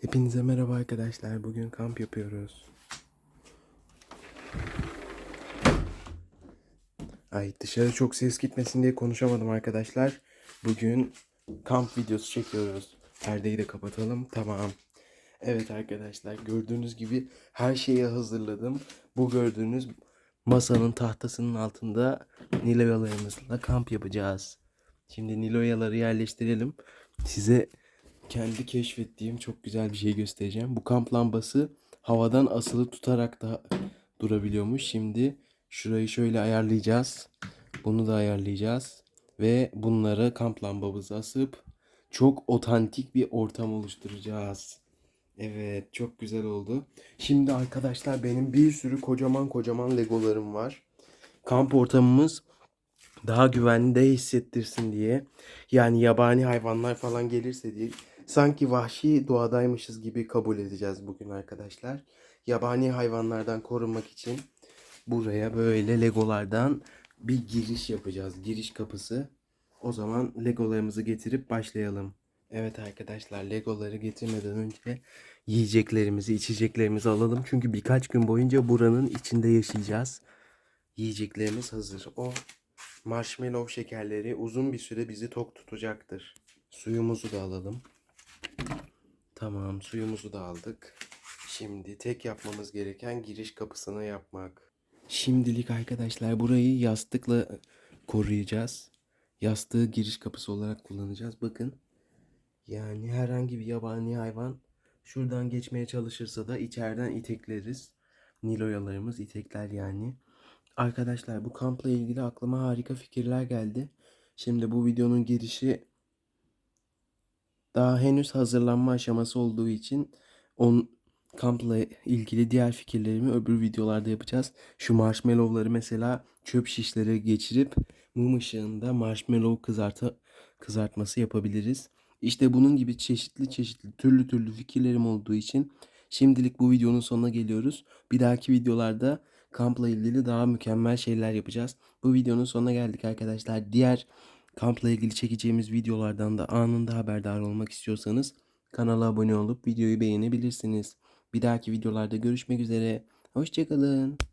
Hepinize merhaba arkadaşlar. Bugün kamp yapıyoruz. Ay dışarı çok ses gitmesin diye konuşamadım arkadaşlar. Bugün kamp videosu çekiyoruz. Perdeyi de kapatalım. Tamam. Evet arkadaşlar gördüğünüz gibi her şeyi hazırladım. Bu gördüğünüz masanın tahtasının altında niloyalarımızla kamp yapacağız. Şimdi niloyaları yerleştirelim. Size kendi keşfettiğim çok güzel bir şey göstereceğim. Bu kamp lambası havadan asılı tutarak da durabiliyormuş. Şimdi şurayı şöyle ayarlayacağız. Bunu da ayarlayacağız. Ve bunları kamp lambamıza asıp çok otantik bir ortam oluşturacağız. Evet çok güzel oldu. Şimdi arkadaşlar benim bir sürü kocaman kocaman legolarım var. Kamp ortamımız daha güvenli de hissettirsin diye. Yani yabani hayvanlar falan gelirse diye. Sanki vahşi doğadaymışız gibi kabul edeceğiz bugün arkadaşlar. Yabani hayvanlardan korunmak için buraya böyle legolardan bir giriş yapacağız. Giriş kapısı. O zaman legolarımızı getirip başlayalım. Evet arkadaşlar legoları getirmeden önce yiyeceklerimizi, içeceklerimizi alalım. Çünkü birkaç gün boyunca buranın içinde yaşayacağız. Yiyeceklerimiz hazır. O marshmallow şekerleri uzun bir süre bizi tok tutacaktır. Suyumuzu da alalım. Tamam, suyumuzu da aldık. Şimdi tek yapmamız gereken giriş kapısını yapmak. Şimdilik arkadaşlar burayı yastıkla koruyacağız. Yastığı giriş kapısı olarak kullanacağız. Bakın. Yani herhangi bir yabani hayvan şuradan geçmeye çalışırsa da içeriden itekleriz. Niloyalarımız itekler yani. Arkadaşlar bu kampla ilgili aklıma harika fikirler geldi. Şimdi bu videonun girişi daha henüz hazırlanma aşaması olduğu için on kampla ilgili diğer fikirlerimi öbür videolarda yapacağız. Şu marshmallowları mesela çöp şişlere geçirip mum ışığında marshmallow kızartı kızartması yapabiliriz. İşte bunun gibi çeşitli çeşitli türlü türlü fikirlerim olduğu için şimdilik bu videonun sonuna geliyoruz. Bir dahaki videolarda kampla ilgili daha mükemmel şeyler yapacağız. Bu videonun sonuna geldik arkadaşlar. Diğer kampla ilgili çekeceğimiz videolardan da anında haberdar olmak istiyorsanız kanala abone olup videoyu beğenebilirsiniz. Bir dahaki videolarda görüşmek üzere. Hoşçakalın.